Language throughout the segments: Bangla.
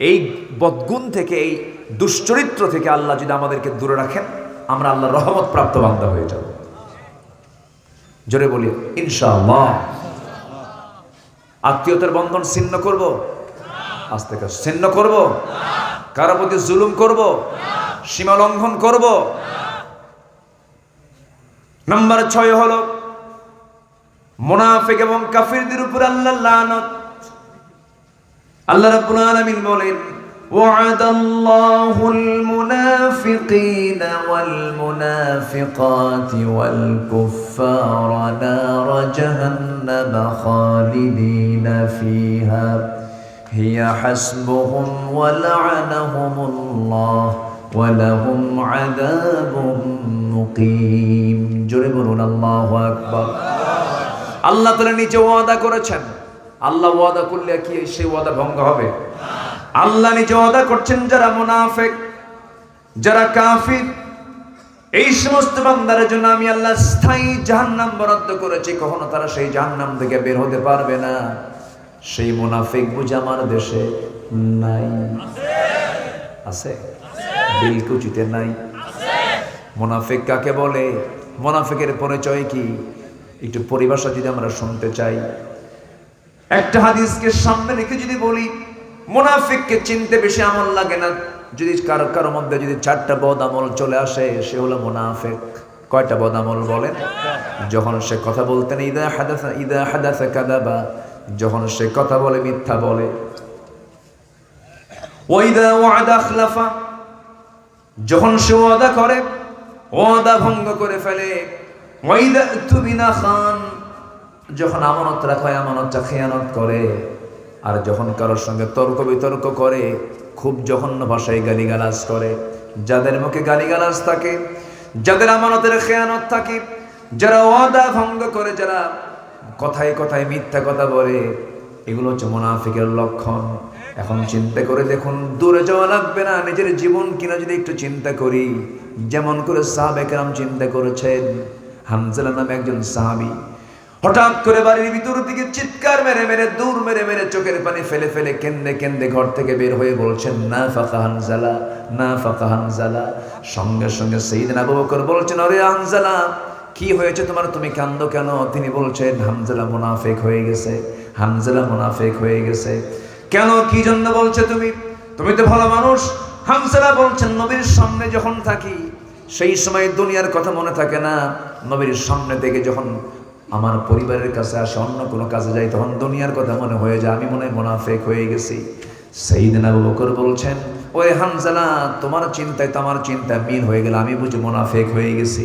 এই বদগুণ থেকে, এই দুশ্চরিত্র থেকে আল্লাহ যদি আমাদেরকে দূরে রাখেন, আমরা আল্লাহ রহমত প্রাপ্ত বান্দা হয়ে যাব। জোরে বলি, ইনশাআল্লাহ। আত্মীয়তার বন্ধন ছিন্ন করব? আস্তে কাজ ছিন্ন করব? কারও প্রতি জুলুম করব? সীমা লঙ্ঘন করব? নাম্বার ছয় হলো, মোনাফেক এবং কাফিরদের উপর আল্লাহ লানত। আল্লাহ রাব্বুল আলামিন বলেন وعد الله المنافقين والمنافقات والكفار نار جهنم خالدين فيها هي حسبهم ولعنهم الله ولهم عذاب مقيم جربنا الله أكبر আল্লাহ তাআলা নিচে ওয়াদা করেছেন আল্লাহ ওয়াদা করলে কি সেই ওয়াদা ভঙ্গ হবে? আল্লাহ নিজে ওয়াদা করছেন যারা মুনাফেক, যারা কাফির, এই সমস্ত বান্দার জন্য আমি আল্লাহ স্থায়ী জাহান্নাম বরাদ্দ করেছি। কখনো তারা সেই জাহান্নাম থেকে বের হতে পারবে না। সেই মুনাফিক বুঝে আমার দেশে নাই। আছে? বিলকুচিতে নাই। মুনাফিক কাকে বলে? মুনাফিকের পরিচয় কি? একটু পরিভাষা যদি আমরা শুনতে চাই। একটা হাদিসকে সামনে রেখে যদি বলি, মুনাফিককে চিনতে বেশি আমল লাগে না। যদি কারও কারও মধ্যে যদি চারটা বদ আমল চলে আসে, সে হলো মুনাফিক। কয়টা বদ আমল বলেন? যখন সে কথা বলতেন, ইদা হাদাসা ইদা হাদাসা কাদাবা যখন সে কথা বলে, মিথ্যা বলে। ওয়াইদা ওয়াদা খলাফা যখন সে ওয়াদা করে, ওয়াদা ভঙ্গ করে ফেলে। ওয়াইদা তুবিনা খান যখন আমানত রাখা আমানতটা খেয়ানত করে, আর যখন কারোর সঙ্গে তর্ক বিতর্ক করে, খুব জঘন্য ভাষায় গালিগালাজ করে, যাদের মুখে গালিগালাজ থাকে, যাদের আমানতের খেয়ানত থাকে, যারা ওয়াদা ভঙ্গ করে, যারা কথায় কথায় মিথ্যা কথা বলে, এগুলো হচ্ছে মুনাফিকের লক্ষণ। এখন চিন্তা করে দেখুন, দূরে যাওয়া লাগবে না, নিজের জীবন কিনা যদি একটু চিন্তা করি। যেমন করে সাহাবেকরাম চিন্তা করেছেন হামজালা নামে একজন সাহাবী হঠাৎ করে বাড়ির ভিতর দিকে চিৎকার মেরে মেরে, দূর মেরে মেরে চোখের পানি ফেলে ফেলে কেন্দে কেন্দে ঘর থেকে বের হয়ে বলছেন, না ফাঁকা হানজালা, না ফাঁকা হানজালা। সঙ্গে সঙ্গে সেইদিন আবু বকর বলছেন আরে হানজালা, কি হয়েছে তোমার? তুমি কান্দ কেন? তিনি বলছেন হামজালা মুনাফেক হয়ে গেছে হামজালা মুনাফেক হয়ে গেছে। কেন? কি জন্য বলছে তুমি? তুমি তো ভালো মানুষ। হামজালা বলছেন, নবীর সামনে যখন থাকি, সেই সময় দুনিয়ার কথা মনে থাকে না। নবীর সামনে থেকে যখন আমার পরিবারের কাছে আসে, অন্য কোনো কাজে যাই, তখন দুনিয়ার কথা মনে হয়ে যায়, আমি মনে হয় মোনাফেক হয়ে গেছি। সেই দিন আবু বকর বলছেন ওই হামজালা তোমার চিন্তায় তো আমার চিন্তা মিল হয়ে গেল, আমি বুঝি মোনাফেক হয়ে গেছি।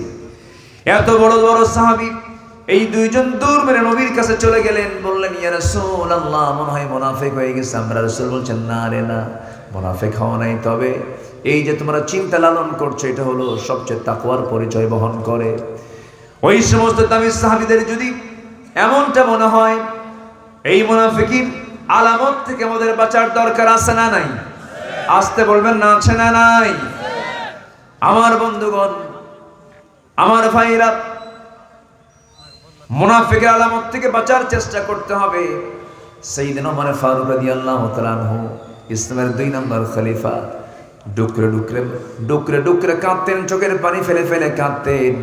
এত বড় বড় সাহাবি, এই দুইজন দূর মেরে নবীর কাছে চলে গেলেন, বললেন, ইয়া রাসূল আল্লাহ মনে হয় মোনাফেক হয়ে গেছে। আমরা রাসূল বলছেন, না রে, না, মোনাফেক হওয়া নাই। তবে এই যে তোমরা চিন্তা লালন করছ, এটা হলো সবচেয়ে তাকওয়ার পরিচয় বহন করে। ওই সমস্ত দামি সাহাবিদের যদি এমনটা মনে হয়, এই মুনাফিকির আলামত থেকে আমাদের বাঁচার দরকার আছে না নাই? আসতে বলবেন না, আছে না নাই? আমার বন্ধুগণ, আমার ভাইরা মুনাফিকের আলামত থেকে বাঁচার চেষ্টা করতে হবে। সেই দিন আমার ফারুক রাদি আল্লাহ ইসলামের দুই নম্বর খলিফা, ডুকরে ডুকরে ডুকরে ডুকরে কাঁদতেন, চোখের পানি ফেলে ফেলে কাঁদতেন।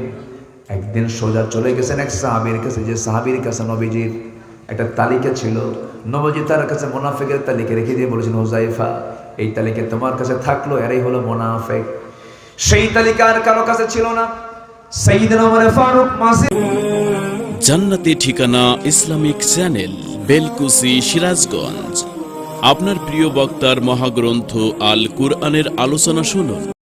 একদিন সোজা চলে গেছেন এক সাহাবির কাছে, যে সাহাবির কাছে নবীজির একটা তালিকা ছিল। নবজি তার কাছে মোনাফেকের তালিকা রেখে দিয়ে বলেছেন হোজাইফা এই তালিকা তোমার কাছে থাকল, এরাই হলো মোনাফেক। সেই তালিকা আর কারও কাছে ছিল না। জান্নাতি ঠিকানা ইসলামিক চ্যানেল, বেলকুসি, সিরাজগঞ্জ। আপনার প্রিয় বক্তার মহাগ্রন্থ আল কুরআনের আলোচনা শুনুন।